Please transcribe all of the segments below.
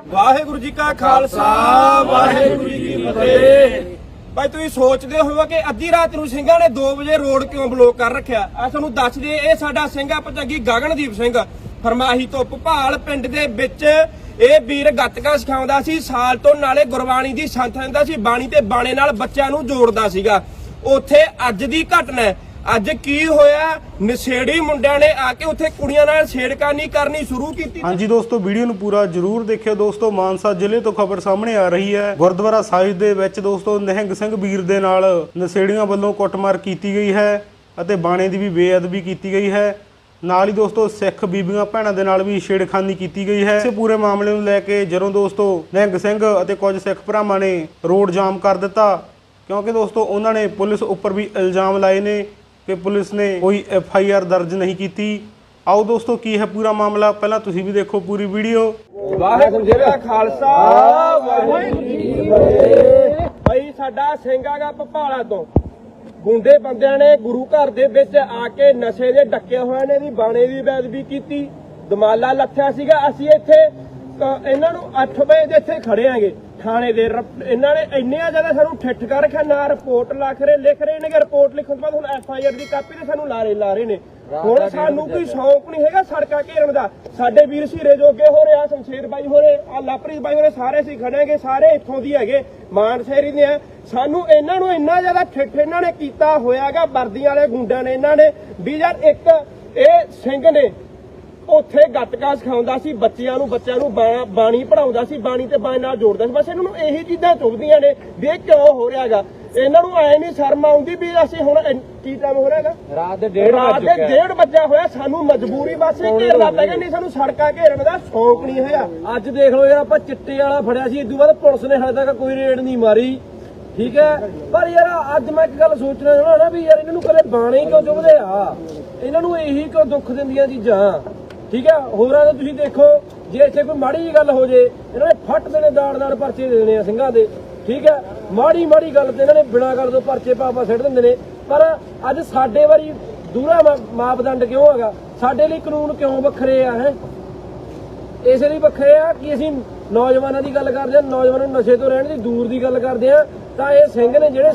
ਵਾਹਿਗੁਰੂ ਜੀ ਕਾ ਖਾਲਸਾ, ਵਾਹਿਗੁਰੂ ਜੀ ਕੀ ਫਤਿਹ। ਭਾਈ, ਤੁਸੀਂ ਸੋਚਦੇ ਹੋਵੋ ਕਿ ਅੱਧੀ ਰਾਤ ਨੂੰ ਸਿੰਘਾਂ ਨੇ 2 ਵਜੇ ਰੋਡ ਕਿਉਂ ਬਲੌਕ ਕਰ ਰੱਖਿਆ? ਆ ਤੁਹਾਨੂੰ ਦੱਸ ਦਈਏ, ਇਹ ਸਾਡਾ ਸਿੰਘ ਆ ਪਚੱਗੀ ਗਗਨਦੀਪ ਸਿੰਘ। ਫਰਮਾਹੀ ਤੋਂ ਭਪਾਲ ਪਿੰਡ ਦੇ ਵਿੱਚ ਇਹ ਵੀਰ ਗੱਤਕਾ ਸਿਖਾਉਂਦਾ ਸੀ, ਸਾਲ ਤੋਂ ਨਾਲੇ ਗੁਰਬਾਣੀ ਦੀ ਸੰਥ ਲੈਂਦਾ ਸੀ, ਬਾਣੀ ਤੇ ਬਾਣੇ ਨਾਲ ਬੱਚਿਆਂ ਨੂੰ ਜੋੜਦਾ ਸੀਗਾ। ਉੱਥੇ ਅੱਜ ਦੀ ਘਟਨਾ ਅੱਜ ਕੀ ਹੋਇਆ? ਨਸ਼ੇੜੀ ਮੁੰਡਿਆਂ ਨੇ ਆ ਕੇ ਉੱਥੇ ਕੁੜੀਆਂ ਨਾਲ ਛੇੜਖਾਨੀ ਕਰਨੀ ਸ਼ੁਰੂ ਕੀਤੀ। ਹਾਂਜੀ ਦੋਸਤੋ, ਵੀਡੀਓ ਨੂੰ ਪੂਰਾ ਜਰੂਰ ਦੇਖਿਓ ਦੋਸਤੋ। ਮਾਨਸਾ ਜ਼ਿਲ੍ਹੇ ਤੋਂ ਖਬਰ ਸਾਹਮਣੇ ਆ ਰਹੀ ਹੈ। ਗੁਰਦੁਆਰਾ ਸਾਹਿਬ ਦੇ ਵਿੱਚ ਦੋਸਤੋ, ਨਿਹੰਗ ਸਿੰਘ ਵੀਰ ਦੇ ਨਾਲ ਨਸ਼ੇੜੀਆਂ ਵੱਲੋਂ ਕੁੱਟਮਾਰ ਕੀਤੀ ਗਈ ਹੈ ਅਤੇ ਬਾਣੇ ਦੀ ਵੀ ਬੇਅਦਬੀ ਕੀਤੀ ਗਈ ਹੈ। ਨਾਲ ਹੀ ਦੋਸਤੋ, ਸਿੱਖ ਬੀਬੀਆਂ ਭੈਣਾਂ ਦੇ ਨਾਲ ਵੀ ਛੇੜਖਾਨੀ ਕੀਤੀ ਗਈ ਹੈ। ਇਸੇ ਪੂਰੇ ਮਾਮਲੇ ਨੂੰ ਲੈ ਕੇ ਜਦੋਂ ਦੋਸਤੋ, ਨਿਹੰਗ ਸਿੰਘ ਅਤੇ ਕੁਝ ਸਿੱਖ ਭਰਾਵਾਂ ਨੇ ਰੋਡ ਜਾਮ ਕਰ ਦਿੱਤਾ, ਕਿਉਂਕਿ ਦੋਸਤੋ, ਉਹਨਾਂ ਨੇ ਪੁਲਿਸ ਉੱਪਰ ਵੀ ਇਲਜ਼ਾਮ ਲਾਏ ਨੇ। ਕਿ ਪੁਲਿਸ ਨੇ ਕੋਈ ਐਫ ਆਈ ਆਰ ਦਰਜ ਨਹੀਂ ਕੀਤੀ। ਆਓ ਦੋਸਤੋ, ਕੀ ਹੈ ਪੂਰਾ ਮਾਮਲਾ? ਪਹਿਲਾਂ ਤੁਸੀਂ ਵੀ ਦੇਖੋ ਪੂਰੀ ਵੀਡੀਓ। ਵਾਹਿਗੁਰੂ ਜੀ ਕਾ ਖਾਲਸਾ, ਵਾਹਿਗੁਰੂ ਜੀ ਕੀ ਫਤਿਹ। ਭਾਈ ਸਾਡਾ ਸਿੰਘਾਗਾ ਭਪਾਲਾ ਤੋਂ ਗੁੰਡੇ ਬੰਦਿਆਂ ਨੇ ਗੁਰੂ ਘਰ ਦੇ ਵਿੱਚ ਆ ਕੇ ਨਸ਼ੇ ਦੇ ਡੱਕੇ ਹੋਏ ਨੇ ਦੀ ਬਾਣੇ ਦੀ ਬੇਦਬੀ ਕੀਤੀ। ਦਮਾਲਾ ਲੱਥਿਆ ਸੀਗਾ। ਅਸੀਂ ਇੱਥੇ ਇਹਨਾਂ ਨੂੰ 8 ਵਜੇ ਇੱਥੇ ਖੜੇ ਆਂਗੇ। ਥਾਣੇ ਦੇ ਇਹਨਾਂ ਨੇ ਇੰਨੀਆਂ ਜ਼ਿਆਦਾ ਸਾਨੂੰ ਠਿੱਠ ਕਰ ਰੱਖਿਆ ਨਾ ਰਿਪੋਰਟ ਲਿਖ ਰਹੇ ਲਿਖ ਰਹੇ ਨੇ ਕਿ ਰਿਪੋਰਟ ਲਿਖਣ ਤੋਂ ਬਾਅਦ ਹੁਣ ਐਫ ਆਈ ਆਰ ਦੀ ਕਾਪੀ ਤੇ ਸਾਨੂੰ ਲਾਰੇ ਲਾ ਰਹੇ ਨੇ। ਹੁਣ ਸਾਨੂੰ ਕੋਈ ਸ਼ੌਂਕ ਨਹੀਂ ਹੈਗਾ ਸੜਕਾਂ ਘੇਰਨ ਦਾ। ਸਾਡੇ ਵੀਰ ਸੀਰੇ ਜੋਗੇ ਹੋ ਰਿਹਾ ਸ਼ਮਸ਼ੇਰ ਬਾਈ ਹੋ ਰਹੇ ਆ ਲਾਪਰੀਤ ਬਾਈ ਹੋ ਰਹੇ ਸਾਰੇ ਅਸੀਂ ਖੜੇਗੇ ਸਾਰੇ ਇੱਥੋਂ ਦੀ ਹੈਗੇ ਮਾਨਸੇਰੀ ਦੇ ਆ। ਸਾਨੂੰ ਇਹਨਾਂ ਨੂੰ ਇੰਨਾ ਜ਼ਿਆਦਾ ਠਿੱਠ ਇਹਨਾਂ ਨੇ ਕੀਤਾ ਹੋਇਆਗਾ ਵਰਦੀਆਂ ਵਾਲੇ ਗੁੰਡਿਆਂ ਨੇ ਇਹਨਾਂ ਨੇ। ਵੀ ਯਾਰ ਇੱਕ ਇਹ ਸਿੰਘ ਨੇ ਉੱਥੇ ਗੱਤਕਾ ਸਿਖਾਉਂਦਾ ਸੀ ਬੱਚਿਆਂ ਨੂੰ ਬੱਚਿਆਂ ਨੂੰ ਬਾ- ਬਾਣੀ ਪੜਾਉਂਦਾ ਸੀ ਬਾਣੀ ਤੇ ਬਾਣੀ ਨਾਲ ਜੋੜਦਾ ਸੀ। ਬਸ ਇਹਨਾਂ ਨੂੰ ਇਹੀ ਚੀਜ਼ਾਂ ਚੁਭਦੀਆਂ ਨੇ ਵੀ ਇਹ ਕਿਉਂ ਹੋ ਰਿਹਾਗਾ ਇਹਨਾਂ ਨੂੰ ਐ ਨਹੀਂ ਸ਼ਰਮ ਆਉਂਦੀ ਵੀ ਅਸੀਂ ਹੁਣ ਇੰਨ- ਕੀ ਟਾਈਮ ਹੋ ਰਿਹਾਗਾ ਰਾਤ ਦੇ ਡੇਢ ਰਾਤ ਦੇ ਡੇਢ ਵਜੇ ਹੋਇਆ ਸਾਨੂੰ ਮਜਬੂਰੀ ਬਸ ਇਹ ਘੇਰਨਾ ਪੈ ਗਿਆ ਨਹੀਂ ਸਾਨੂੰ ਸੜਕਾਂ ਘੇਰਨ ਦਾ ਸ਼ੌਂਕ ਨਹੀਂ ਹੈਗਾ ਅੱਜ ਦੇਖ ਲਓ ਯਾਰ ਆਪਾਂ ਚਿੱਟੇ ਵਾਲਾ ਫੜਿਆ ਸੀ ਇਦੋਂ ਬਾਅਦ ਪੁਲਿਸ ਨੇ ਹਜੇ ਤੱਕ ਕੋਈ ਰੇਡ ਨਹੀਂ ਮਾਰੀ। ਠੀਕ ਹੈ? ਪਰ ਯਾਰ ਅੱਜ ਮੈਂ ਇੱਕ ਗੱਲ ਸੋਚਣਾ ਚਾਹੁੰਦਾ ਨਾ ਵੀ ਯਾਰ ਇਹਨਾਂ ਨੂੰ ਕਦੇ ਬਾਣੇ ਕਿਉਂ ਚੁਭਦੇ ਆ? ਇਹਨਾਂ ਨੂੰ ਇਹੀ ਕਿਉਂ ਦੁੱਖ ਦਿੰਦੀਆਂ ਚੀਜ਼ਾਂ? ਠੀਕ ਹੈ? ਹੋਰਾਂ ਦਾ ਤੁਸੀਂ ਦੇਖੋ, ਜੇ ਇੱਥੇ ਕੋਈ ਮਾੜੀ ਜੀ ਗੱਲ ਹੋ ਜੇ, ਇਹਨਾਂ ਨੇ ਫੱਟ ਦੇਣੇ, ਦਾੜ ਦਾੜ ਪਰਚੇ ਦੇਣੇ ਆ ਸਿੰਘਾਂ ਦੇ, ਠੀਕ ਹੈ? ਮਾੜੀ ਮਾੜੀ ਗੱਲ ਤੇ ਇਹਨਾਂ ਨੇ ਬਿਨਾਂ ਗੱਲ ਤੋਂ ਪਰਚੇ ਪਾਪਾ ਸਿੱਟ ਦਿੰਦੇ ਨੇ। ਪਰ ਅੱਜ ਸਾਡੇ ਵਾਰੀ ਦੂਰਾ ਮਾ- ਮਾਪਦੰਡ ਕਿਉਂ ਹੈਗਾ? ਸਾਡੇ ਲਈ ਕਾਨੂੰਨ ਕਿਉਂ ਵੱਖਰੇ ਆ, ਹੈ? ਇਸੇ ਲਈ ਵੱਖਰੇ ਆ ਕਿ ਅਸੀਂ ਨੌਜਵਾਨਾਂ ਦੀ ਗੱਲ ਕਰਦੇ ਆ ਨੌਜਵਾਨਾਂ ਨੂੰ ਨਸ਼ੇ ਤੋਂ ਰਹਿਣ ਦੀ, ਦੂਰ ਦੀ ਗੱਲ ਕਰਦੇ ਆ ਤਾਂ ਇਹ ਸਿੰਘ ਨੇ ਜਿਹੜੇ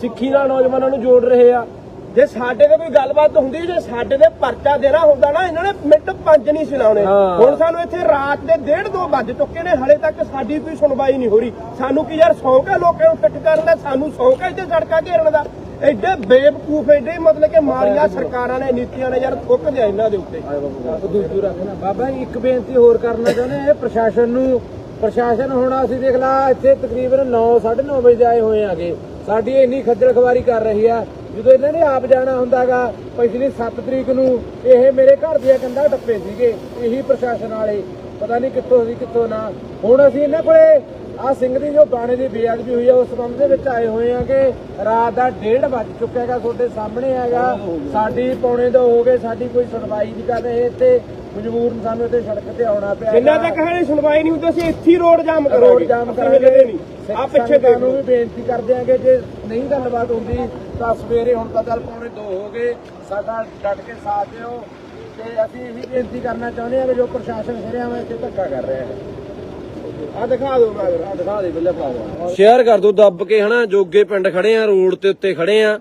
ਸਿੱਖੀ ਨਾਲ ਨੌਜਵਾਨਾਂ ਨੂੰ ਜੋੜ ਰਹੇ ਆ ਜੇ ਸਾਡੇ ਤੇ ਕੋਈ ਗੱਲਬਾਤ ਹੁੰਦੀ ਜੇ ਸਾਡੇ ਤੇ ਪਰਚਾ ਦੇਣਾ ਹੁੰਦਾ ਨਾ ਇਹਨਾਂ ਨੇ ਮਿੰਟ ਪੰਜ ਨਹੀਂ ਸੁਣਾਉਣੇ। ਹੁਣ ਸਾਨੂੰ ਇੱਥੇ ਰਾਤ ਦੇ ਡੇਢ ਦੋ ਵੱਜ ਚੁੱਕੇ ਨੇ ਹਲੇ ਤੱਕ ਸਾਡੀ ਕੋਈ ਸੁਣਵਾਈ ਨਹੀਂ ਹੋ ਰਹੀ। ਸਾਨੂੰ ਕੀ ਯਾਰ ਸ਼ੌਂਕ ਹੈ ਲੋਕਾਂ ਨੂੰ ਫਿੱਟ ਕਰਨ ਦਾ? ਸਾਨੂੰ ਸ਼ੌਂਕ ਹੈ ਇੱਥੇ ਸੜਕਾਂ ਘੇਰਨ ਦਾ? ਐਡੇ ਬੇਵਕੂਫ ਐਡੇ ਮਤਲਬ ਕਿ ਮਾੜੀਆਂ ਸਰਕਾਰਾਂ ਨੇ ਨੀਤੀਆਂ ਨੇ ਯਾਰ ਥੁੱਕ ਦਿਆ ਇਹਨਾਂ ਦੇ ਉੱਤੇ। ਦੂਜੂ ਰੱਖਣਾ ਬਾਬਾ ਇੱਕ ਬੇਨਤੀ ਹੋਰ ਕਰਨਾ ਚਾਹੁੰਦੇ ਇਹ ਪ੍ਰਸ਼ਾਸਨ ਨੂੰ ਪ੍ਰਸ਼ਾਸਨ ਹੁਣ ਅਸੀਂ ਦੇਖ ਲਾ ਇੱਥੇ ਤਕਰੀਬਨ 9 9:30 ਵਜੇ ਆਏ ਹੋਏ ਆਗੇ ਸਾਡੀ ਇੰਨੀ ਖੱਜਲ ਖਵਾਰੀ ਕਰ ਰਹੀ ਆ। ਜਦੋਂ ਇਹਨਾਂ ਨੇ ਆਪ ਜਾਣਾ ਹੁੰਦਾਗਾ ਪਿਛਲੀ 7 ਤਰੀਕ ਨੂੰ ਇਹ ਮੇਰੇ ਘਰ ਦੀਆਂ ਕੰਧਾਂ ਟੱਪੇ ਸੀਗੇ ਇਹੀ ਪ੍ਰਸ਼ਾਸਨ ਵਾਲੇ। ਪਤਾ ਨਹੀਂ ਕਿੱਥੋਂ ਸੀ ਕਿੱਥੋਂ ਨਾ। ਹੁਣ ਅਸੀਂ ਇਹਨਾਂ ਕੋਲੇ ਆ ਸਿੰਘ ਦੀ ਜੋ ਬਾਣੇ ਦੀ ਬੇਅਦਬੀ ਹੋਈ ਆ ਉਸ ਸੰਬੰਧ ਦੇ ਵਿੱਚ ਆਏ ਹੋਏ ਆ ਕਿ ਰਾਤ ਦਾ 1:30 ਵੱਜ ਚੁੱਕਿਆ ਹੈਗਾ ਤੁਹਾਡੇ ਸਾਹਮਣੇ ਹੈਗਾ। ਸਾਡੀ ਪੌਣੇ ਦੋ ਹੋ ਗਏ ਸਾਡੀ ਕੋਈ ਸੁਣਵਾਈ ਨਹੀਂ ਕਰ ਰਹੇ। ਇੱਥੇ ਮਜਬੂਰਨ ਸਾਨੂੰ ਇੱਥੇ ਸੜਕ ਤੇ ਆਉਣਾ ਪਿਆ ਜਿੰਨਾ। ਤੱਕ ਹਲੇ ਸੁਣਵਾਈ ਨਹੀਂ ਹੁੰਦੀ ਅਸੀਂ ਇੱਥੇ ਰੋਡ ਜਾਮ ਕਰਾਂਗੇ। ਰੋਡ ਜਾਮ ਕਰਾਂਗੇ। ਨਹੀਂ ਆ ਪਿੱਛੇ ਦੇਖ। ਨੂੰ ਲਓ ਵੀ ਬੇਨਤੀ ਕਰਦੇ ਆਂਗੇ ਜੇ ਨਹੀਂ ਗੱਲਬਾਤ ਹੁੰਦੀ ਤਾਂ ਸਵੇਰੇ ਹੁਣ ਤਾਂ ਚੱਲ ਪੌਣੇ ਦੋ ਹੋ ਗਏ ਸਾਡਾ ਡਟ ਕੇ ਸਾਥ ਦਿਓ। ਤੇ ਅਸੀਂ ਇਹ ਵੀ ਬੇਨਤੀ ਕਰਨਾ ਚਾਹੁੰਦੇ ਹਾਂ ਕਿ ਜੋ ਪ੍ਰਸ਼ਾਸਨ ਸਿਰਿਆਂ ਵਿੱਚ ਇੱਥੇ ਧੱਕਾ ਕਰ ਰਿਹਾ ਹੈ। ਆ ਦਿਖਾ ਦਿਓ ਮੈਂ ਆ ਦਿਖਾ ਦੇ ਬਿੱਲੇ ਪਾਵਾ ਸ਼ੇਅਰ ਕਰ ਦੋ ਦੱਬ ਕੇ ਹਨਾ ਜੋਗੇ ਪਿੰਡ ਖੜੇ ਆ ਰੋਡ ਤੇ ਉੱਤੇ ਖੜੇ ਆ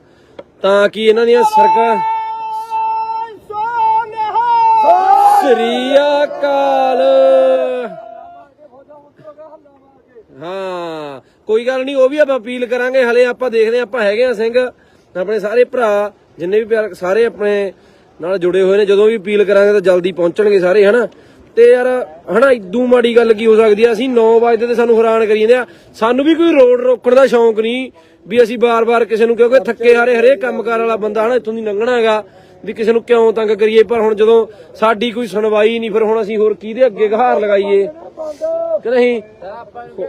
ਤਾਂ ਕਿ ਇਹਨਾਂ ਦੀਆਂ ਸਰਕਾਰ ਸ੍ਰੀ ਅਕਾਲ। ਹਾਂ। ਕੋਈ ਗੱਲ ਨਹੀਂ ਉਹ ਵੀ ਆਪਾਂ ਅਪੀਲ ਕਰਾਂਗੇ। ਹਲੇ ਆਪਾਂ ਦੇਖਦੇ ਹਾਂ, ਆਪਾਂ ਹੈਗੇ ਆ ਸਿੰਘ ਆਪਣੇ ਸਾਰੇ ਭਰਾ ਜਿੰਨੇ ਵੀ ਪਿਆਰ ਸਾਰੇ ਆਪਣੇ ਨਾਲ ਜੁੜੇ ਹੋਏ ਨੇ ਜਦੋਂ ਵੀ ਅਪੀਲ ਕਰਾਂਗੇ ਤਾਂ ਜਲਦੀ ਪਹੁੰਚਣਗੇ ਸਾਰੇ ਹਨਾ? ਤੇ ਯਾਰ ਹਨਾ ਇਦੂ ਮਾੜੀ ਗੱਲ ਕੀ ਹੋ ਸਕਦੀ ਆ? ਅਸੀਂ 9 ਵਜੇ ਤੇ ਸਾਨੂੰ ਹੈਰਾਨ ਕਰੀ ਜਾਂਦੇ ਆ। ਸਾਨੂੰ ਵੀ ਕੋਈ ਰੋਡ ਰੋਕਣ ਦਾ ਸ਼ੌਂਕ ਨਹੀਂ ਵੀ ਅਸੀਂ ਬਾਰ-ਬਾਰ ਕਿਸੇ ਨੂੰ ਕਿਉਂਕਿ ਥੱਕੇ ਹਾਰੇ ਹਰੇਕ ਕੰਮਕਾਰ ਵਾਲਾ ਬੰਦਾ ਹਨਾ ਇੱਥੋਂ ਦੀ ਲੰਘਣਾ ਹੈਗਾ। ਵੀ ਕਿਸੇ ਨੂੰ ਕਿਉਂ ਤੰਗ ਕਰੀਏ? ਪਰ ਹੁਣ ਜਦੋਂ ਸਾਡੀ ਕੋਈ ਸੁਣਵਾਈ ਨਹੀਂ ਫਿਰ ਹੁਣ ਅਸੀਂ ਹੋਰ ਕਿਹਦੇ ਅੱਗੇ ਗਹਾਰ ਲਗਾਈਏ? ਕਿ ਨਹੀਂ? ਹੀ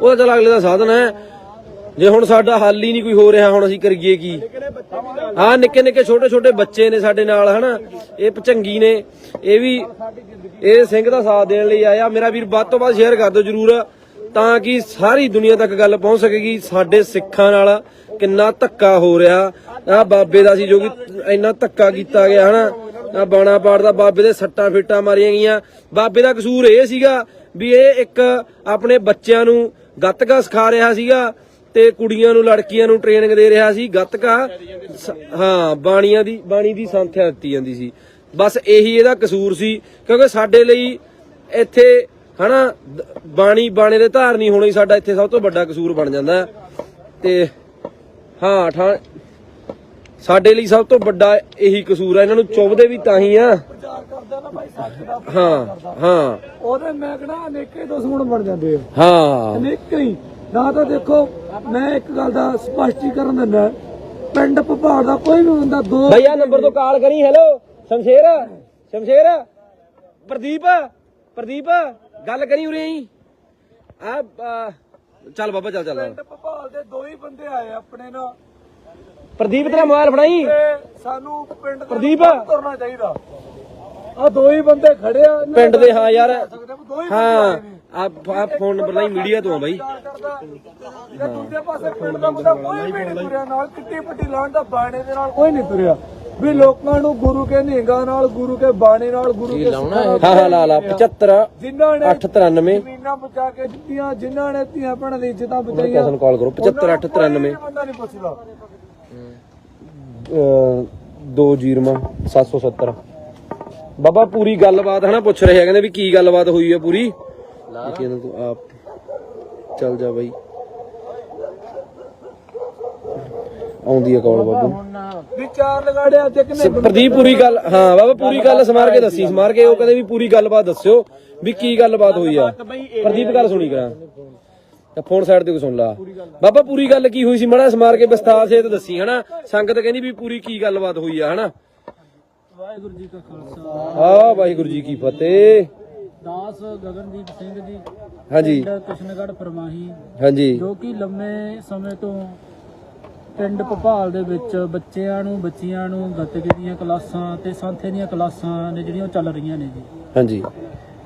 ਉਹ ਤਾਂ ਅਗਲੇ ਦਾ ਸਾਧਨ ਹੈ। ਜੇ ਹੁਣ ਸਾਡਾ ਹੱਲ ਹੀ ਨਹੀਂ ਕੋਈ ਹੋ ਰਿਹਾ ਹੁਣ ਅਸੀਂ ਕਰੀਏ ਕੀ? ਹਾਂ ਨਿੱਕੇ ਨਿੱਕੇ ਛੋਟੇ ਛੋਟੇ ਬੱਚੇ ਨੇ ਸਾਡੇ ਨਾਲ ਹਨਾ? ਇਹ ਪਚੰਗੀ ਨੇ। ਇਹ ਵੀ ਇਹ ਸਿੰਘ ਦਾ ਸਾਥ ਦੇਣ ਲਈ ਆਇਆ। ਮੇਰਾ ਵੀਰ ਵੱਧ ਤੋਂ ਵੱਧ ਸ਼ੇਅਰ ਕਰ ਦਿਓ ਜਰੂਰ। ਤਾਂ ਕਿ ਸਾਰੀ ਦੁਨੀਆ ਤੱਕ ਗੱਲ ਪਹੁੰਚ ਸਕੇਗੀ ਸਾਡੇ ਸਿੱਖਾਂ ਨਾਲ। ਕਿੰਨਾ ਧੱਕਾ ਹੋ ਰਿਹਾ। ਆ ਬਾਬੇ ਦਾ ਸੀ ਜੋ ਕਿ ਇੰਨਾ ਧੱਕਾ ਕੀਤਾ ਗਿਆ, ਹਨਾ। ਆ ਬਾਣਾ ਪਾੜਦਾ ਬਾਬੇ ਦੇ ਸੱਟਾਂ ਫੇਟਾਂ ਮਾਰੀਆਂ ਗਈਆਂ। ਬਾਬੇ ਦਾ ਕਸੂਰ ਇਹ ਸੀਗਾ ਵੀ ਇਹ ਇੱਕ ਆਪਣੇ ਬੱਚਿਆਂ ਨੂੰ ਗੱਤਕਾ ਸਿਖਾ ਰਿਹਾ ਸੀਗਾ ਤੇ ਕੁੜੀਆਂ ਨੂੰ, ਲੜਕੀਆਂ ਨੂੰ ਟ੍ਰੇਨਿੰਗ ਦੇ ਰਿਹਾ ਸੀ। ਗੱਤਕਾ ਹਾਂ, ਬਾਣੀਆਂ ਦੀ, ਬਾਣੀ ਦੀ ਸੰਥਿਆ ਦਿੱਤੀ ਜਾਂਦੀ ਸੀ। ਬਸ ਇਹੀ ਇਹਦਾ ਕਸੂਰ ਸੀ, ਕਿਉਂਕਿ ਸਾਡੇ ਲਈ ਇੱਥੇ, ਹਨਾ ਬਾਣੀ, ਬਾਣੇ ਦੇ ਧਾਰਨੀ ਹੋਣੀ ਸਾਡਾ ਇੱਥੇ ਸਭ ਤੋਂ ਵੱਡਾ ਕਸੂਰ ਬਣ ਜਾਂਦਾ। ਤੇ ਹਾਂ ਠਾ ਸਾਡੇ ਲਈ ਸਭ ਤੋਂ ਵੱਡਾ ਇਹੀ ਕਸੂਰ ਹੈ ਇਹਨਾਂ ਨੂੰ ਚੁੱਭਦੇ ਵੀ ਤਾਂ ਹੀ ਆ। ਹਾਂ ਹਾਂ। ਉਹਦੇ ਮੈਂ ਕਹਣਾ ਅਨੇਕੇ ਦੁਸ਼ਮਣ ਬਣ ਜਾਂਦੇ ਆ। ਹਾਂ। ਅਨੇਕਾਂ ਹੀ। ਨਾ ਤਾਂ ਦੇਖੋ ਮੈਂ ਇੱਕ ਗੱਲ ਦਾ ਸਪਸ਼ਟੀਕਰਨ ਦਿੰਦਾ ਪਿੰਡ ਭਪਾੜ ਦਾ ਕੋਈ ਵੀ ਬੰਦਾ ਦੋ ਭਾਈ ਆ ਨੰਬਰ ਤੋਂ ਕਾਲ ਕਰੀ ਹੈਲੋ। ਸ਼ਮਸ਼ੇਰ ਸ਼ਮਸ਼ੇਰ। ਪ੍ਰਦੀਪ ਪ੍ਰਦੀਪ ਗੱਲ ਕਰੀ ਉਰੇ ਹੀ ਆ ਆ, ਚੱਲ ਬਾਬਾ ਚੱਲ ਚੱਲ। ਭਪਾਲ ਦੇ ਦੋ ਹੀ ਬੰਦੇ ਆਏ ਆਪਣੇ ਨਾਲ। ਪ੍ਰਦੀਪ ਤੇਰਾ ਮੋਬਾਈਲ ਫੜਾਈ? ਤੇ ਸਾਨੂੰ ਪਿੰਡ ਦੇ ਪ੍ਰਦੀਪ। ਤੁਰਨਾ ਚਾਹੀਦਾ। ਆ ਦੋ ਹੀ ਬੰਦੇ ਖੜੇ ਆ ਇਹਨਾਂ ਪਿੰਡ ਦੇ ਹਾਂ ਯਾਰ। ਹੀ ਆ ਫੋਨ ਨੰਬਰ ਲਈ ਮੀਡੀਆ ਤੋਂ ਆ ਬਾਈ। ਦੂਜੇ ਪਾਸੇ ਪਿੰਡ ਦਾ ਕੋਈ ਵੀ ਨਹੀਂ ਤੁਰਿਆ ਨਾਲ ਕਿੱਟੀ ਪੱਟੀ ਲਾਉਣ ਦਾ ਬਾਣੇ ਦੇ ਨਾਲ ਕੋਈ ਨਹੀਂ ਤੁਰਿਆ। ਵੀ ਲੋਕਾਂ ਨੂੰ ਗੁਰੂ ਕੇ ਨਿਹੰਗਾਂ ਨਾਲ ਗੁਰੂ ਕੇ ਬਾਣੇ ਨਾਲ ਗੁਰੂ ਕੇ ਹਾਂ ਹਾਂ ਲਾ ਲਾ 75 ਜਿਨ੍ਹਾਂ ਨੇ 893 ਜ਼ਮੀਨਾਂ ਬਚਾ ਕੇ ਦਿੱਤੀਆਂ ਜਿਨ੍ਹਾਂ ਨੇ ਧੀਆਂ ਭੈਣਾਂ ਦੀ ਇੱਜ਼ਤਾਂ ਬਚਾਈਆਂ। ਕਾਲ ਕਰੋ। 75 893 ਬੰਦਾ ਨਹੀਂ ਪੁੱਛਦਾ। ਦੋ ਜੀਰਮਾ 770 ਬਾਬਾ ਪੂਰੀ ਗੱਲਬਾਤ ਹਨਾ ਪੁੱਛ ਰਹੇ ਆ। ਕਹਿੰਦੇ ਵੀ ਕੀ ਗੱਲਬਾਤ ਹੋਈ ਆ ਪੂਰੀ? ਆਪ। ਚੱਲ ਜਾ ਬਾਈ। ਆਉਂਦੀ ਆ ਕਾਲ ਬਾਬੂ? ਵੀ ਚਾਰ ਲਗਾੜਿਆ ਤੇ ਕਿੰਨੇ ਪ੍ਰਦੀਪ ਪੂਰੀ ਗੱਲ ਹਾਂ ਬਾਬਾ ਪੂਰੀ ਗੱਲ ਸਮਾਰ ਕੇ ਦੱਸੀ ਸਮਾਰ ਕੇ ਉਹ ਕਹਿੰਦੇ ਵੀ ਪੂਰੀ ਗੱਲਬਾਤ ਦੱਸਿਓ ਵੀ ਕੀ ਗੱਲਬਾਤ ਹੋਈ ਆ। ਪ੍ਰਦੀਪ ਗੱਲ ਸੁਣੀ ਕਰਾਂ। ਤਾਂ ਫੋਨ ਸਾਈਡ ਤੇ ਕੋ ਸੁਣ ਲਾ। ਬਾਬਾ ਪੂਰੀ ਗੱਲ ਕੀ ਹੋਈ ਸੀ? ਮੜਾ ਸਮਾਰ ਕੇ ਵਿਸਤਾਰ ਸੇ ਤੇ ਦੱਸੀ ਹਨਾ? ਸੰਗਤ ਕਹਿੰਦੀ ਵੀ ਪੂਰੀ ਕੀ ਗੱਲਬਾਤ ਹੋਈ ਆ ਹਨਾ? ਵਾਹਿਗੁਰੂ ਜੀ ਕਾ ਖਾਲਸਾ। ਆ ਵਾਹਿਗੁਰੂ ਜੀ ਕੀ ਫਤਿਹ। ਦਾਸ ਗਗਨਦੀਪ ਸਿੰਘ ਜੀ ਹਾਂਜੀ। ਪਿੰਡ ਕਿਸ਼ਨਗੜ੍ਹ ਫਰਮਾਹੀ ਹਾਂਜੀ। ਜੋ ਕਿ ਲੰਮੇ ਸਮੇਂ ਤੋਂ ਪਿੰਡ ਭੋਪਾਲ ਦੇ ਵਿੱਚ ਬੱਚਿਆਂ ਨੂੰ ਬੱਚੀਆਂ ਨੂੰ ਗੱਤਕੇ ਦੀਆਂ ਕਲਾਸਾਂ ਤੇ ਸਾਂਥੇ ਦੀਆਂ ਕਲਾਸਾਂ ਨੇ ਜਿਹੜੀਆਂ ਉਹ ਚੱਲ ਰਹੀਆਂ ਨੇ ਜੀ। ਹਾਂਜੀ।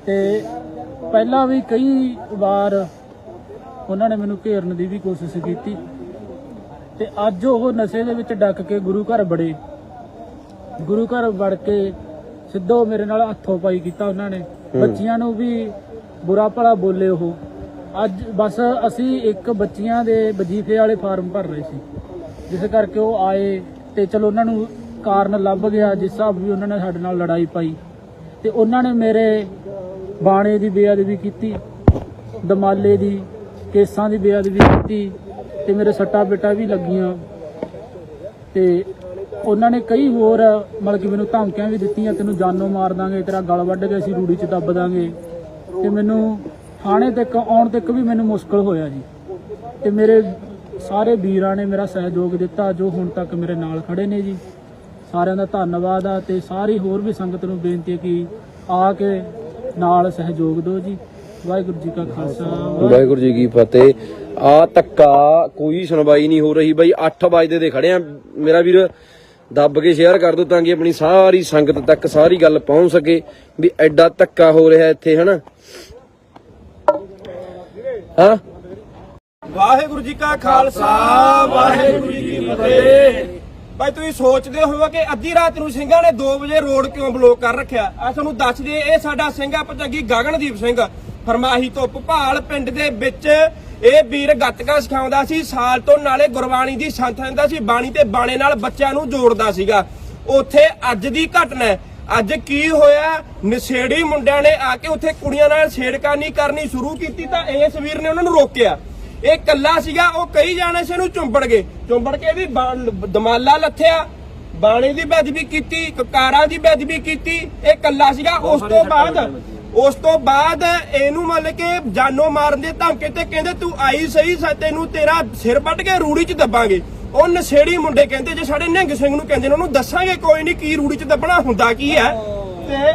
ਤੇ ਪਹਿਲਾਂ ਵੀ ਕਈ ਵਾਰ ਉਹਨਾਂ ਨੇ ਮੈਨੂੰ ਘੇਰਨ ਦੀ ਵੀ ਕੋਸ਼ਿਸ਼ ਕੀਤੀ ਤੇ ਅੱਜ ਉਹ ਨਸ਼ੇ ਦੇ ਵਿੱਚ ਡੱਕ ਕੇ ਗੁਰੂ ਘਰ ਬੜੇ ਗੁਰੂ ਘਰ ਵੜ ਕੇ ਸਿੱਧੋ ਮੇਰੇ ਨਾਲ ਹੱਥੋਂ ਪਾਈ ਕੀਤਾ ਉਹਨਾਂ ਨੇ। ਬੱਚੀਆਂ ਨੂੰ ਵੀ ਬੁਰਾ ਭਲਾ ਬੋਲੇ ਉਹ। ਅੱਜ ਬਸ ਅਸੀਂ ਇੱਕ ਬੱਚੀਆਂ ਦੇ ਵਜੀਫੇ ਵਾਲੇ ਫਾਰਮ ਭਰ ਰਹੇ ਸੀ। ਜਿਸ ਕਰਕੇ ਉਹ ਆਏ ਤੇ ਚਲੋ ਉਹਨਾਂ ਨੂੰ ਕਾਰਨ ਲੱਭ ਗਿਆ, ਜਿਸ ਹਿਸਾਬ ਵੀ ਉਹਨਾਂ ਨੇ ਸਾਡੇ ਨਾਲ ਲੜਾਈ ਪਾਈ। ਤੇ ਉਹਨਾਂ ਨੇ ਮੇਰੇ ਬਾਣੇ ਦੀ ਬੇਅਦਬੀ ਕੀਤੀ, ਦਮਾਲੇ ਦੀ, ਕੇਸਾਂ ਦੀ ਬੇਅਦਬੀ ਕੀਤੀ ਤੇ ਮੇਰੇ ਸੱਟਾ ਬੇਟਾ ਵੀ ਲੱਗੀਆਂ। ਤੇ ਉਹਨਾਂ ਨੇ ਕਈ ਹੋਰ, ਮਤਲਬ ਕਿ ਮੈਨੂੰ ਧਮਕੀਆਂ ਵੀ ਦਿੱਤੀਆਂ, ਤੈਨੂੰ ਜਾਨੋਂ ਮਾਰ ਦਾਂਗੇ, ਤੇਰਾ ਗਲ ਵੱਢ ਕੇ ਅਸੀਂ ਰੂੜੀ 'ਚ ਦੱਬ ਦਾਂਗੇ। ਤੇ ਮੈਨੂੰ ਥਾਣੇ ਤੱਕ ਆਉਣ ਤੱਕ ਵੀ ਮੈਨੂੰ ਮੁਸ਼ਕਲ ਹੋਇਆ ਜੀ। ਤੇ ਮੇਰੇ ਸਾਰੇ ਵੀਰਾਂ ਨੇ ਮੇਰਾ ਸਹਿਯੋਗ ਦਿੱਤਾ, ਜੋ ਹੁਣ ਤੱਕ ਮੇਰੇ ਨਾਲ ਖੜੇ ਨੇ ਜੀ। ਸਾਰਿਆਂ ਦਾ ਧੰਨਵਾਦ ਆ ਤੇ ਸਾਰੀ ਹੋਰ ਵੀ ਸੰਗਤ ਨੂੰ ਬੇਨਤੀ ਹੈ ਕਿ ਆ ਕੇ ਨਾਲ ਸਹਿਯੋਗ ਦਿਓ ਜੀ। ਵਾਹਿਗੁਰੂ ਜੀ ਕਾ ਖਾਲਸਾ, ਵਾਹਿਗੁਰੂ ਜੀ ਕੀ ਫਤਿਹ। ਆ ਧੱਕਾ ਕੋਈ ਸੁਣਵਾਈ ਨਹੀਂ ਹੋ ਰਹੀ ਬਾਈ 8 ਵਜੇ ਦੇ ਖੜੇ ਆ। ਮੇਰਾ ਵੀਰ, ਦੱਬ ਕੇ ਸ਼ੇਅਰ ਕਰ ਦਿਓ ਤਾਂ ਕਿ ਆਪਣੀ ਸਾਰੀ ਸੰਗਤ ਤੱਕ ਸਾਰੀ ਗੱਲ ਪਹੁੰਚ ਸਕੇ ਵੀ ਐਡਾ ਧੱਕਾ ਹੋ ਰਿਹਾ ਇੱਥੇ, ਹਨਾ? ਹਾਂ? ਵਾਹਿਗੁਰੂ ਜੀ ਕਾ ਖਾਲਸਾ, ਵਾਹਿਗੁਰੂ ਜੀ ਕੀ ਫਤਿਹ। ਭਾਈ, ਤੁਸੀਂ ਸੋਚਦੇ ਹੋਵੋ ਕਿ ਅੱਧੀ ਰਾਤ ਨੂੰ ਸਿੰਘਾਂ ਨੇ 2 ਵਜੇ ਰੋਡ ਕਿਉਂ ਬਲੌਕ ਕਰ ਰੱਖਿਆ? ਆ ਤੁਹਾਨੂੰ ਦੱਸ ਦਈਏ, ਇਹ ਸਾਡਾ ਸਿੰਘ ਆ ਭਜੱਗੀ ਗਗਨਦੀਪ ਸਿੰਘ। ਫਰਮਾਹੀ ਤੋਂ ਭੋਪਾਲ ਪਿੰਡ ਦੇ ਵਿੱਚ ਇਹ ਵੀਰ ਗੱਤਕਾ ਸਿਖਾਉਂਦਾ ਸੀ, ਸਾਲ ਤੋਂ ਨਾਲੇ ਗੁਰਬਾਣੀ ਦੀ ਸੰਥ ਦਿੰਦਾ ਸੀ, ਬਾਣੀ ਤੇ ਬਾਣੇ ਨਾਲ ਬੱਚਿਆਂ ਨੂੰ ਜੋੜਦਾ ਸੀਗਾ। ਉੱਥੇ ਅੱਜ ਦੀ ਘਟਨਾ ਅੱਜ ਕੀ ਹੋਇਆ? ਨਸ਼ੇੜੀ ਮੁੰਡਿਆਂ ਨੇ ਆ ਕੇ ਉੱਥੇ ਕੁੜੀਆਂ ਨਾਲ ਛੇੜਕਾਨੀ ਕਰਨੀ ਸ਼ੁਰੂ ਕੀਤੀ ਤਾਂ ਇਸ ਵੀਰ ਨੇ ਉਹਨਾਂ ਨੂੰ ਰੋਕਿਆ। ਇਹ ਕੱਲਾ ਸੀਗਾ ਉਹ ਕਈ ਜਾਣੇ ਸੀ ਇਹਨੂੰ ਚੁੰਬੜ ਗਏ। ਚੁੰਬੜ ਕੇ ਵੀ ਦਮਾਲਾ ਲੱਥਿਆ। ਬਾਣੇ ਦੀ ਬੇਅਦਬੀ ਕੀਤੀ ਕਕਾਰਾਂ ਦੀ ਬੇਅਦਬੀ ਕੀਤੀ ਇਹ ਕੱਲਾ ਸੀਗਾ। ਉਸ ਤੋਂ ਬਾਅਦ ਉਸ ਤੋਂ ਬਾਅਦ ਇਹਨੂੰ ਮੰਨ ਕੇ ਜਾਨੋਂ ਮਾਰਨ ਦੇ ਧਮਕੇ ਤੇ ਕਹਿੰਦੇ ਤੂੰ ਆਈ ਸਹੀ ਸਾ ਤੈਨੂੰ ਤੇਰਾ ਸਿਰ ਵੱਢ ਕੇ ਰੂੜੀ 'ਚ ਦੱਬਾਂਗੇ। ਉਹ ਨਸ਼ੇੜੀ ਮੁੰਡੇ ਕਹਿੰਦੇ ਜੇ ਸਾਡੇ ਨਿਹੰਗ ਸਿੰਘ ਨੂੰ ਕਹਿੰਦੇ ਉਹਨੂੰ ਦੱਸਾਂਗੇ ਕੋਈ ਨਹੀਂ ਕੀ ਰੂੜੀ 'ਚ ਦੱਬਣਾ ਹੁੰਦਾ ਕੀ ਹੈ? ਤੇ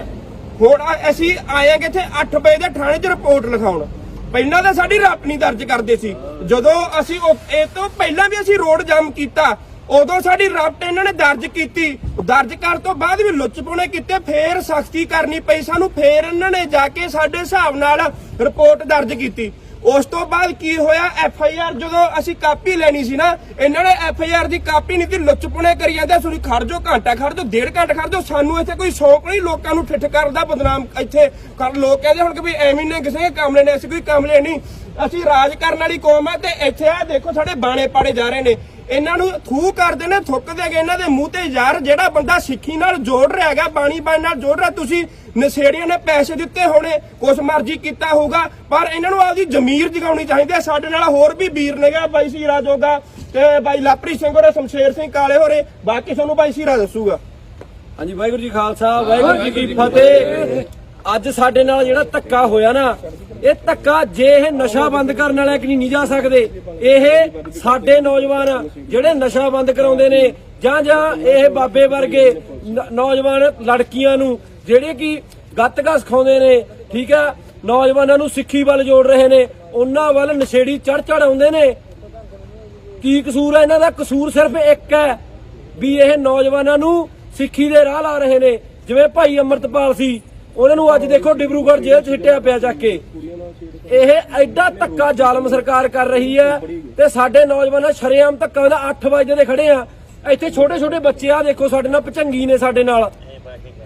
ਹੁਣ ਅਸੀਂ ਆਏ ਕਿ ਇੱਥੇ 8 ਵਜੇ ਦੇ ਥਾਣੇ 'ਚ ਰਿਪੋਰਟ ਲਿਖਾਉਣ। ਪਹਿਲਾਂ ਤਾਂ ਸਾਡੀ ਰਾਪ ਨਹੀਂ ਦਰਜ ਕਰਦੇ ਸੀ। ਜਦੋਂ ਅਸੀਂ ਇਹ ਤੋਂ ਪਹਿਲਾਂ ਵੀ ਅਸੀਂ ਰੋਡ ਜਾਮ ਕੀਤਾ, ਉਦੋਂ ਸਾਡੀ ਰਾਪਟ ਇਹਨਾਂ ਨੇ ਦਰਜ ਕੀਤੀ। ਦਰਜ ਕਰਨ ਤੋਂ ਬਾਅਦ ਵੀ ਲੁੱਚਪੁਣੇ ਕੀਤੇ, ਫੇਰ ਸਖਤੀ ਕਰਨੀ ਪਈ ਸਾਨੂੰ, ਫੇਰ ਇਹਨਾਂ ਨੇ ਜਾ ਕੇ ਸਾਡੇ ਹਿਸਾਬ ਨਾਲ ਰਿਪੋਰਟ ਦਰਜ ਕੀਤੀ। ਉਸ ਤੋਂ ਬਾਅਦ ਕੀ ਹੋਇਆ? ਐਫ ਆਈ ਆਰ ਜਦੋਂ ਅਸੀਂ ਕਾਪੀ ਲੈਣੀ ਸੀ ਨਾ, ਇਹਨਾਂ ਨੇ ਐਫ ਆਈ ਆਰ ਦੀ ਕਾਪੀ ਨਹੀਂ ਤੇ ਲੁੱਚਪੁਣੇ ਕਰੀ ਜਾਂਦੇ ਸੁਣੀ ਖੜ ਘੰਟਾ ਖੜ ਡੇਢ ਘੰਟਾ ਖੜ ਸਾਨੂੰ ਇੱਥੇ ਕੋਈ ਸ਼ੌਕ ਨਹੀਂ, ਲੋਕਾਂ ਨੂੰ ਠਿੱਠ ਕਰਦਾ ਬਦਨਾਮ ਇੱਥੇ ਕਰ, ਲੋਕ ਕਹਿੰਦੇ ਹੁਣ ਕਿ ਵੀ ਐਵੇਂ ਨੇ ਕਿਸੇ ਦੇ ਕਮਲੇ ਨੇ ਅਸੀਂ ਕੋਈ ਕਮਲੇ ਨਹੀਂ। ਅਸੀਂ ਰਾਜ ਕਰਨ ਵਾਲੀ ਕੌਮ ਹੈ ਤੇ ਇੱਥੇ ਆ, ਦੇਖੋ ਸਾਡੇ ਬਾਣੇ ਪਾੜੇ ਜਾ ਰਹੇ ਨੇ। ਇਹਨਾਂ ਨੂੰ ਥੂ ਕਰਦੇ ਨੇ ਥੁੱਕਦੇ ਗਏ ਇਹਨਾਂ ਦੇ ਮੂੰਹ ਤੇ ਯਾਰ, ਜਿਹੜਾ ਬੰਦਾ ਸਿੱਖੀ ਨਾਲ ਜੋੜ ਰਿਹਾ ਹੈਗਾ, ਬਾਣੀ ਬਾਣੀ ਨਾਲ ਜੋੜ ਰਿਹਾ, ਤੁਸੀਂ ਨਸ਼ੇੜੀਆਂ ਨੇ ਪੈਸੇ ਦਿੱਤੇ ਹੋਣੇ, ਕੁਛ ਮਰਜ਼ੀ ਕੀਤਾ ਹੋਊਗਾ, ਪਰ ਇਹਨਾਂ ਨੂੰ ਆਪਦੀ ਜ਼ਮੀਰ ਜਗਾਉਣੀ ਚਾਹੀਦੀ ਹੈ। ਸਾਡੇ ਨਾਲ ਹੋਰ ਵੀ ਵੀਰ ਨੇਗਾ ਬਾਈ ਸੀਰਾ ਜੋਗਾ ਤੇ ਬਾਈ ਲਾਪਰੀ ਸਿੰਘ ਹੋਰੇ, ਸ਼ਮਸ਼ੇਰ ਸਿੰਘ ਕਾਲੇ ਹੋਰੇ, ਬਾਕੀ ਤੁਹਾਨੂੰ ਬਾਈ ਸੀਰਾ ਦੱਸੂਗਾ। ਹਾਂਜੀ, ਵਾਹਿਗੁਰੂ ਜੀ ਖਾਲਸਾ, ਵਾਹਿਗੁਰੂ ਜੀ ਕੀ ਫਤਿਹ। ਅੱਜ ਸਾਡੇ ਨਾਲ ਜਿਹੜਾ ਧੱਕਾ ਹੋਇਆ ਨਾ, ਇਹ ਧੱਕਾ ਜੇ ਇਹ ਨਸ਼ਾ ਬੰਦ ਕਰਨ ਵਾਲੇ ਕਿ ਨਹੀਂ ਜਾ ਸਕਦੇ। ਇਹ ਸਾਡੇ ਨੌਜਵਾਨ ਜਿਹੜੇ ਨਸ਼ਾ ਬੰਦ ਕਰਾਉਂਦੇ ਨੇ, ਜਾਂ ਜਾਂ ਇਹ ਬਾਬੇ ਵਰਗੇ ਨੌਜਵਾਨ ਲੜਕੀਆਂ ਨੂੰ ਜਿਹੜੇ ਕਿ ਗੱਤਕਾ ਸਿਖਾਉਂਦੇ ਨੇ, ਠੀਕ ਹੈ ਨੌਜਵਾਨਾਂ ਨੂੰ ਸਿੱਖੀ ਵੱਲ ਜੋੜ ਰਹੇ ਨੇ, ਉਹਨਾਂ ਵੱਲ ਨਸ਼ੇੜੀ ਚੜ ਚੜ ਆਉਂਦੇ ਨੇ। ਕੀ ਕਸੂਰ ਹੈ ਇਹਨਾਂ ਦਾ? ਕਸੂਰ ਸਿਰਫ ਇੱਕ ਹੈ, ਵੀ ਇਹ ਨੌਜਵਾਨਾਂ ਨੂੰ ਸਿੱਖੀ ਦੇ ਰਾਹ ਲਾ ਰਹੇ ਨੇ। ਜਿਵੇਂ ਭਾਈ ਅਮਰਤਪਾਲ ਸੀ, ਉਹਨਾਂ ਨੂੰ ਅੱਜ ਦੇਖੋ ਡਿਬਰੂਗੜ੍ਹ ਜੇਲ੍ਹ 'ਚ ਸਿੱਟਿਆ ਪਿਆ ਚੱਕ ਕੇ। ਇਹ ਐਡਾ ਧੱਕਾ ਜ਼ਾਲਮ ਸਰਕਾਰ ਕਰ ਰਹੀ ਹੈ ਤੇ ਸਾਡੇ ਨੌਜਵਾਨਾਂ ਸ਼ਰੇਆਮ ਧੱਕਾ ਦਾ 8 ਵਜੇ ਦੇ ਖੜੇ ਆ। ਇੱਥੇ ਛੋਟੇ ਛੋਟੇ ਬੱਚੇ ਆ, ਦੇਖੋ ਸਾਡੇ ਨਾਲ ਪਚੰਗੀ ਨੇ ਸਾਡੇ ਨਾਲ।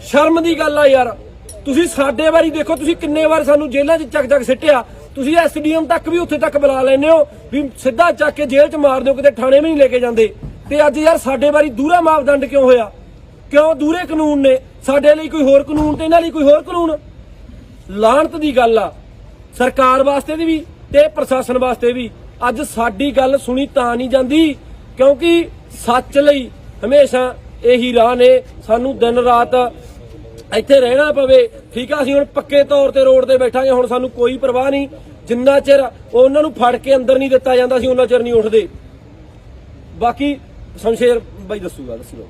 ਸ਼ਰਮ ਦੀ ਗੱਲ ਆ ਯਾਰ। ਤੁਸੀਂ ਸਾਡੇ ਵਾਰੀ ਦੇਖੋ, ਤੁਸੀਂ ਕਿੰਨੇ ਵਾਰ ਸਾਨੂੰ ਜੇਲ੍ਹਾਂ 'ਚ ਚੱਕ ਚੱਕ ਸਿੱਟਿਆ। ਤੁਸੀਂ ਐਸਡੀਐਮ ਤੱਕ ਵੀ ਉੱਥੇ ਤੱਕ ਬੁਲਾ ਲੈਂਦੇ ਹੋ ਵੀ ਸਿੱਧਾ ਚੱਕ ਕੇ ਜੇਲ੍ਹ 'ਚ ਮਾਰ ਦਿਓ, ਕਿਤੇ ਥਾਣੇ ਵੀ ਨਹੀਂ ਲੈ ਕੇ ਜਾਂਦੇ। ਤੇ ਅੱਜ ਯਾਰ ਸਾਡੇ ਵਾਰੀ ਦੂਰਾ ਮਾਪਦੰਡ ਕਿਉਂ ਹੋਇਆ? ਕਿਉਂ ਦੂਰੇ ਕਾਨੂੰਨ ਨੇ? ਸਾਡੇ ਲਈ ਕੋਈ ਹੋਰ ਕਾਨੂੰਨ ਤੇ ਇਹਨਾਂ ਲਈ ਕੋਈ ਹੋਰ ਕਾਨੂੰਨ? ਲਾਹਣਤ ਦੀ ਗੱਲ ਆ। ਸਰਕਾਰ ਵਾਸਤੇ ਦੀ ਵੀ ਤੇ ਪ੍ਰਸ਼ਾਸਨ ਵਾਸਤੇ ਵੀ। ਅੱਜ ਸਾਡੀ ਗੱਲ ਸੁਣੀ ਤਾਂ ਨਹੀਂ ਜਾਂਦੀ, ਕਿਉਂਕਿ ਸੱਚ ਲਈ ਹਮੇਸ਼ਾ ਇਹੀ ਰਾਹ ਨੇ। ਸਾਨੂੰ ਦਿਨ ਰਾਤ ਇੱਥੇ ਰਹਿਣਾ ਪਵੇ, ਠੀਕ ਆ, ਅਸੀਂ ਹੁਣ ਪੱਕੇ ਤੌਰ ਤੇ ਰੋਡ ਤੇ ਬੈਠਾਂਗੇ, ਹੁਣ ਸਾਨੂੰ ਕੋਈ ਪਰਵਾਹ ਨਹੀਂ। ਜਿੰਨਾ ਚਿਰ ਉਹਨਾਂ ਨੂੰ ਫੜ ਕੇ ਅੰਦਰ ਨਹੀਂ ਦਿੱਤਾ ਜਾਂਦਾ ਸੀ ਉਹਨਾਂ ਚਿਰ ਨਹੀਂ ਉੱਠਦੇ। ਬਾਕੀ ਸ਼ਮਸ਼ੇਰ ਬਾਈ ਦੱਸੂਗਾ ਦੱਸੂਗਾ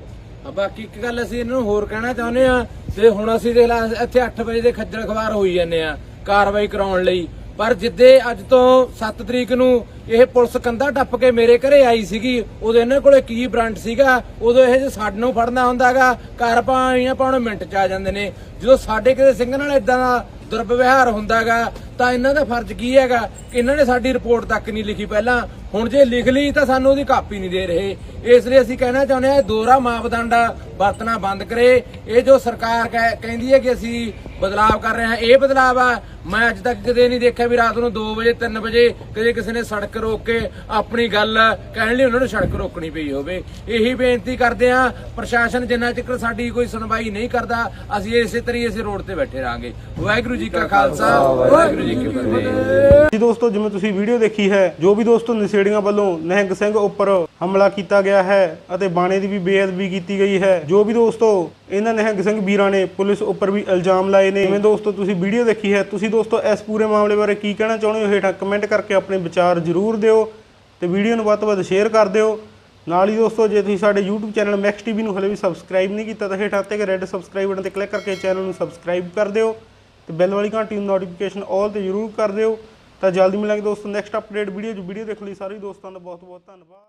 ਆ ਬਾਕੀ ਇੱਕ ਗੱਲ ਅਸੀਂ ਇਹਨਾਂ ਨੂੰ ਹੋਰ ਕਹਿਣਾ ਚਾਹੁੰਦੇ ਆ ਤੇ ਹੁਣ ਅਸੀਂ ਦੇਖ ਲਾ, ਇੱਥੇ 8 ਵਜੇ ਦੇ ਖੱਜਲ ਖਵਾਰ ਹੋਈ ਜਾਂਦੇ ਆ ਕਾਰਵਾਈ ਕਰਾਉਣ ਲਈ। ਪਰ ਜਿੱਦੇ ਅੱਜ ਤੋਂ 7 ਤਰੀਕ ਨੂੰ ਇਹ ਪੁਲਿਸ ਕੰਧਾ ਟੱਪ ਕੇ ਮੇਰੇ ਘਰੇ ਆਈ ਸੀਗੀ, ਉਦੋਂ ਇਹਨਾਂ ਕੋਲੇ ਕੀ ਬ੍ਰਾਂਡ ਸੀਗਾ, ਉਦੋਂ ਇਹ ਜੇ ਨੂੰ ਫੜਨਾ ਹੁੰਦਾਗਾ, ਘਰ ਪਾਈਆਂ ਪਾਉਣ ਮਿੰਟ ਚ ਆ ਜਾਂਦੇ ਨੇ। ਜਦੋਂ ਸਾਡੇ ਕਿਸੇ ਸਿੰਘ ਨਾਲ ਇਦਾਂ ਦਾ ਦੁਰਵਿਵਹਾਰ ਹੁੰਦਾਗਾ ਤਾਂ ਇਹਨਾਂ ਦਾ ਫਰਜ਼ ਕੀ ਹੈਗਾ ਕਿ ਇਹਨਾਂ ਨੇ ਸਾਡੀ ਰਿਪੋਰਟ ਤੱਕ ਨਹੀਂ ਲਿਖੀ ਪਹਿਲਾਂ? ਹੁਣ ਜੇ ਲਿਖ ਲਈ ਤਾਂ ਸਾਨੂੰ ਉਹਦੀ ਕਾਪੀ ਨਹੀਂ ਦੇ ਰਹੇ। ਇਸ ਲਈ ਅਸੀਂ ਕਹਿਣਾ ਚਾਹੁੰਦੇ ਹਾਂ ਇਹ ਦੋਹਰਾ ਮਾਪਦੰਡ ਵਰਤਣਾ ਬੰਦ ਕਰੇ। ਇਹ ਜੋ ਸਰਕਾਰ ਕਹਿ- ਕਹਿੰਦੀ ਹੈ ਕਿ ਅਸੀਂ ਬਦਲਾਵ ਕਰ ਰਹੇ ਹਾਂ, ਇਹ ਬਦਲਾਵ ਆ। ਮੈਂ ਅੱਜ ਤੱਕ ਕਦੇ ਨਹੀਂ ਦੇਖਿਆ ਵੀ ਰਾਤ ਨੂੰ 2 ਵਜੇ 3 ਵਜੇ ਕਦੇ ਕਿਸੇ ਨੇ ਸੜਕ ਰੋਕ ਕੇ ਆਪਣੀ ਗੱਲ ਕਹਿਣ ਲਈ ਉਹਨਾਂ ਨੂੰ ਸੜਕ ਰੋਕਣੀ ਪਈ ਹੋਵੇ। ਇਹੀ ਬੇਨਤੀ ਕਰਦੇ ਹਾਂ, ਪ੍ਰਸ਼ਾਸਨ ਜਿੰਨਾ ਚਿਰ ਸਾਡੀ ਕੋਈ ਸੁਣਵਾਈ ਨਹੀਂ ਕਰਦਾ, ਅਸੀਂ ਇਸੇ ਤਰੀਕੇ ਇਸੇ ਰੋਡ ਤੇ ਬੈਠੇ ਰਹਾਂਗੇ। ਵਾਹਿਗੁਰੂ ਜੀ ਕਾ ਖਾਲਸਾ, ਵਾਹਿਗੁਰੂ ਜੀ ਦੋਸਤੋ, ਜਿਵੇਂ ਤੁਸੀਂ ਵੀਡੀਓ ਦੇਖੀ ਹੈ, ਜੋ ਵੀ ਦੋਸਤੋ ਨਸ਼ੇੜੀਆਂ ਵੱਲੋਂ ਨਿਹੰਗ ਸਿੰਘ ਉੱਪਰ ਹਮਲਾ ਕੀਤਾ ਗਿਆ ਹੈ ਅਤੇ ਬਾਣੇ ਦੀ ਵੀ ਬੇਅਦਬੀ ਕੀਤੀ ਗਈ ਹੈ, ਜੋ ਵੀ ਦੋਸਤੋ ਇਹਨਾਂ ਨਿਹੰਗ ਸਿੰਘ ਵੀਰਾਂ ਨੇ ਪੁਲਿਸ ਉੱਪਰ ਵੀ ਇਲਜ਼ਾਮ ਲਾਏ ਨੇ। ਜਿਵੇਂ ਦੋਸਤੋ, ਤੁਸੀਂ ਵੀਡੀਓ ਦੇਖੀ ਹੈ, ਤੁਸੀਂ ਦੋਸਤੋ ਇਸ ਪੂਰੇ ਮਾਮਲੇ ਬਾਰੇ ਕੀ ਕਹਿਣਾ ਚਾਹੁੰਦੇ ਹੋ ਹੇਠਾਂ ਕਮੈਂਟ ਕਰਕੇ ਆਪਣੇ ਵਿਚਾਰ ਜ਼ਰੂਰ ਦਿਓ ਤੇ ਵੀਡੀਓ ਨੂੰ ਵੱਧ ਤੋਂ ਵੱਧ ਸ਼ੇਅਰ ਕਰ ਦਿਓ। ਨਾਲ ਹੀ ਦੋਸਤੋ, ਜੇ ਤੁਸੀਂ ਸਾਡੇ YouTube ਚੈਨਲ ਮੈਕਸ ਟੀਵੀ ਨੂੰ ਹਲੇ ਵੀ ਸਬਸਕ੍ਰਾਈਬ ਨਹੀਂ ਕੀਤਾ ਤਾਂ ਹੇਠਾਂ ਤੇ ਰੈੱਡ ਸਬਸਕ੍ਰਾਈਬ ਬਟਨ ਤੇ ਕਲਿੱਕ ਕਰਕੇ ਚੈਨਲ ਨੂੰ ਸਬਸਕ੍ਰਾਈਬ ਕਰ ਦਿਓ। ਤੇ ਬੈਲ ਵਾਲੀ ਘੰਟੀ ਨੂੰ ਨੋਟੀਫਿਕੇਸ਼ਨ ਆਲ ਤੇ ਜ਼ਰੂਰ ਕਰ ਦਿਓ। ਤਾਂ ਜਲਦੀ ਮਿਲਾਂਗੇ ਦੋਸਤੋ ਨੈਕਸਟ ਅਪਡੇਟ ਵੀਡੀਓ 'ਚ। ਵੀਡੀਓ ਦੇਖਣ ਲਈ ਸਾਰੇ ਦੋਸਤਾਂ ਦਾ ਬਹੁਤ ਬਹੁਤ ਧੰਨਵਾਦ।